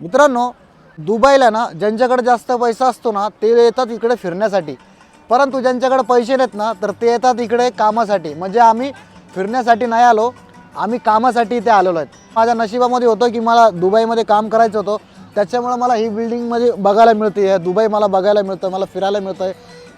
मित्रांनो दुबईला ना ज्यांच्याकडे जास्त पैसा असतो ना ते येतात इकडे फिरण्यासाठी. परंतु ज्यांच्याकडे पैसे नाहीत ना तर ते येतात इकडे कामासाठी. म्हणजे आम्ही फिरण्यासाठी नाही आलो आम्ही कामासाठी इथे आलेलो आहेत. माझ्या नशिबामध्ये होतं की मला दुबईमध्ये काम करायचं होतं. त्याच्यामुळं मला ही बिल्डिंगमध्ये बघायला मिळते आहे दुबई मला बघायला मिळतं मला फिरायला मिळतं आहे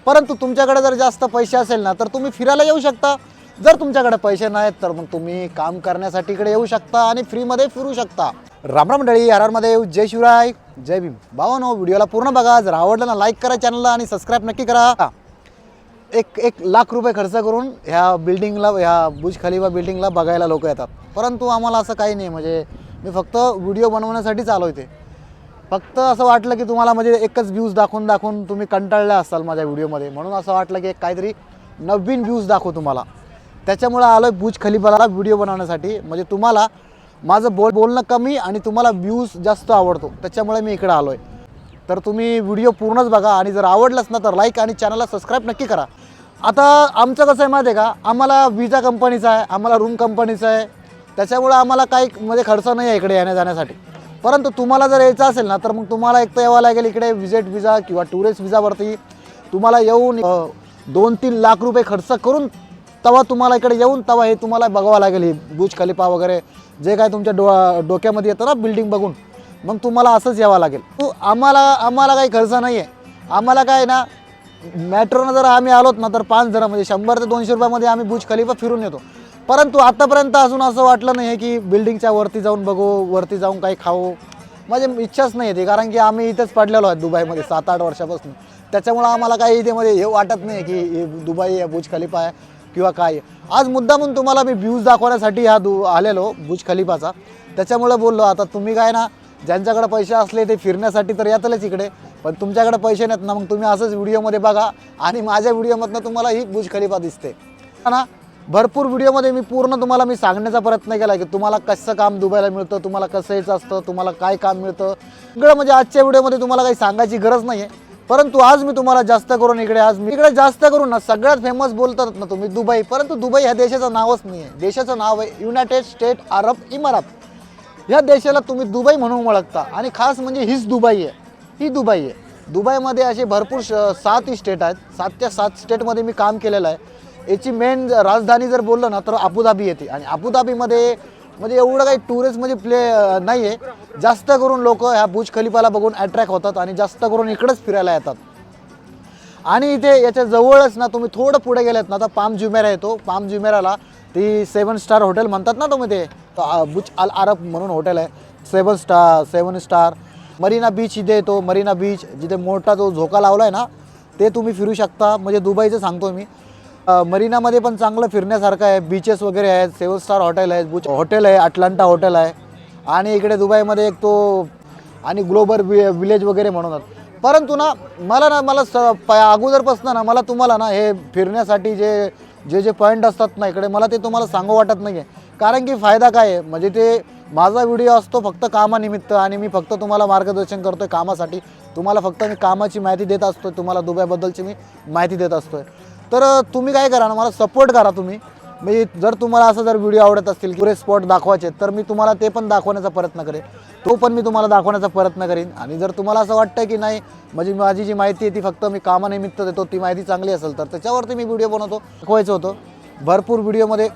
परंतु तुमच्याकडे जर जास्त पैसे असेल ना तर तुम्ही फिरायला येऊ शकता. जर तुमच्याकडे पैसे नाहीत तर मग तुम्ही काम करण्यासाठी इकडे येऊ शकता आणि फ्रीमध्ये फिरू शकता. रामराम मंडळी आर आरमध्ये येऊ जय शिवराय जय भीम. भावानो व्हिडिओला पूर्ण बघा. जर आवडलं ना लाईक करा चॅनलला आणि सबस्क्राईब नक्की करा. एक एक लाख रुपये खर्च करून ह्या बिल्डिंगला ह्या बुज खलिफा बिल्डिंगला बघायला लोक येतात. परंतु आम्हाला असं काही नाही. म्हणजे मी फक्त व्हिडिओ बनवण्यासाठीच आलो इथे फक्त असं वाटलं की तुम्हाला म्हणजे एकच व्ह्यूज दाखवून दाखवून तुम्ही कंटाळल्या असाल माझ्या व्हिडिओमध्ये म्हणून असं वाटलं की एक काहीतरी नवीन व्ह्यूज दाखवू तुम्हाला. त्याच्यामुळं आलो आहे बुज खलिफाला व्हिडिओ बनवण्यासाठी. म्हणजे तुम्हाला माझं बोल बोलणं कमी आणि तुम्हाला व्ह्यूज जास्त आवडतो. त्याच्यामुळे मी इकडं आलो आहे तर तुम्ही व्हिडिओ पूर्णच बघा आणि जर आवडलंच ना तर लाईक आणि चॅनलला सबस्क्राईब नक्की करा. आता आमचं कसं आहे माहिती आहे का? आम्हाला विजा कंपनीचा आहे आम्हाला रूम कंपनीचा आहे. त्याच्यामुळं आम्हाला काही म्हणजे खर्च नाही आहे इकडे येण्या जाण्यासाठी परंतु तुम्हाला जर यायचं असेल ना तर मग तुम्हाला एक तर यावं लागेल इकडे विजिट विजा किंवा टुरिस्ट विजावरती तुम्हाला येऊन दोन तीन लाख रुपये खर्च करून तेव्हा तुम्हाला इकडे येऊन तेव्हा हे तुम्हाला बघावं लागेल हे बुज खलिफा वगैरे. जे काय तुमच्या डो डोक्यामध्ये येतं ना बिल्डिंग बघून मग तुम्हाला असंच यावं लागेल. तू आम्हाला आम्हाला काही खर्च नाही आहे आम्हाला काय ना मॅट्रोनं जर आम्ही आलोत ना तर पाच जण म्हणजे शंभर ते दोनशे रुपयामध्ये आम्ही बुज खलिफा फिरून येतो. परंतु आतापर्यंत अजून असं वाटलं नाही आहे की बिल्डिंगच्या वरती जाऊन बघू वरती जाऊन काही खाऊ. माझी इच्छाच नाही येते कारण की आम्ही इथेच पडलेलो आहे दुबईमध्ये सात आठ वर्षापासून. त्याच्यामुळं आम्हाला काही इथेमध्ये हे वाटत नाही की दुबई आहे बुज खलिफा आहे. किंवा काय. आहे. आज म्हणून तुम्हाला मी व्ह्यूज दाखवण्यासाठी हा दु आलेलो बुज खलिफाचा. त्याच्यामुळे बोललो आता तुम्ही काय ना ज्यांच्याकडे पैसे असले ते फिरण्यासाठी तर येतलेच इकडे पण तुमच्याकडे पैसे नाहीत ना मग तुम्ही असंच व्हिडिओमध्ये बघा आणि माझ्या व्हिडिओमधनं तुम्हाला ही बुज खलिफा दिसते. ना भरपूर व्हिडिओमध्ये मी पूर्ण तुम्हाला मी सांगण्याचा प्रयत्न केला की तुम्हाला कसं काम दुबायला मिळतं तुम्हाला कसं यायचं असतं तुम्हाला काय काम मिळतं. सगळं म्हणजे आजच्या व्हिडिओमध्ये तुम्हाला काही सांगायची गरज नाही आहे परंतु आज मी तुम्हाला जास्त करून इकडे आज मी इकडे जास्त करून ना सगळ्यात फेमस बोलतात ना तुम्ही दुबई. परंतु दुबई ह्या देशाचं नावच नाही आहे देशाचं नाव आहे युनायटेड स्टेट अरब इमारत ह्या देशाला तुम्ही दुबई म्हणून ओळखता. आणि खास म्हणजे हीच दुबई आहे. ही दुबई आहे. दुबईमध्ये असे भरपूर श- सात स्टेट आहेत. सात त्या सात स्टेटमध्ये मी काम केलेलं आहे. याची मेन राजधानी जर बोललं ना तर अबुधाबी येते. आणि अबुधाबीमध्ये म्हणजे एवढं काही टुरिस्ट म्हणजे प्ले नाही आहे जास्त करून लोक ह्या बुज खलिफाला बघून अट्रॅक्ट होतात आणि जास्त करून इकडंच फिरायला येतात. आणि इथे याच्या जवळच ना तुम्ही थोडं पुढे गेलेत ना तर पाम ज्युमेरा येतो. पाम जुमेराला ती सेवन स्टार हॉटेल म्हणतात ना तुम्ही ते. बुच अल अरब म्हणून हॉटेल आहे. Seven star seven star Marina beach इथे येतो. मरीना बीच जिथे मोठा जो झोका लावला आहे ना ते तुम्ही फिरू शकता. म्हणजे दुबईचं सांगतो मी. मरीनामध्ये पण चांगलं फिरण्यासारखं आहे. बीचेस वगैरे आहेत. सेवन स्टार हॉटेल आहे बुच हॉटेल आहे. अटलांटा हॉटेल आहे. आणि इकडे दुबईमध्ये एक तो आणि ग्लोबल वि विलेज वगैरे म्हणून परंतु ना मला ना मला स प अगोदरपासून ना मला तुम्हाला ना हे फिरण्यासाठी जे जे जे पॉईंट असतात ना इकडे मला ते तुम्हाला सांगू वाटत नाही आहे कारण की फायदा काय आहे? म्हणजे ते माझा व्हिडिओ असतो फक्त कामानिमित्त आणि मी फक्त तुम्हाला मार्गदर्शन करतो आहे कामासाठी. तुम्हाला फक्त मी कामाची माहिती देत असतो तुम्हाला दुबईबद्दलची मी माहिती देत असतो आहे तर तुम्ही काय करा ना मला सपोर्ट करा तुम्ही. मी जर तुम्हाला असं जर व्हिडिओ आवडत असतील पुरे स्पॉट दाखवायचे तर मी तुम्हाला ते पण दाखवण्याचा प्रयत्न करेन. तो पण मी तुम्हाला दाखवण्याचा प्रयत्न करीन. आणि जर तुम्हाला असं वाटतं की नाही म्हणजे माझी जी माहिती आहे ती फक्त मी कामानिमित्त देतो ती माहिती चांगली असेल तर त्याच्यावरती मी व्हिडिओ बनवतो दाखवायचं होतं. भरपूर व्हिडिओमध्ये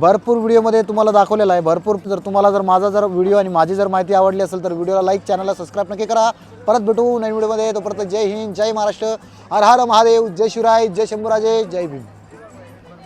भरपूर व्हिडिओमध्ये तुम्हाला दाखवलेला आहे. भरपूर जर तुम्हाला जर माझा जर व्हिडिओ आणि माझी जर माहिती आवडली असेल तर व्हिडिओला लाईक चॅनलला सबस्क्राईब नक्की करा. परत भेटू नवीन व्हिडिओमध्ये. तोपर्यंत जय हिंद जय महाराष्ट्र. हर हर महादेव. जय शिवराय जय शंभूराजे जय भीम.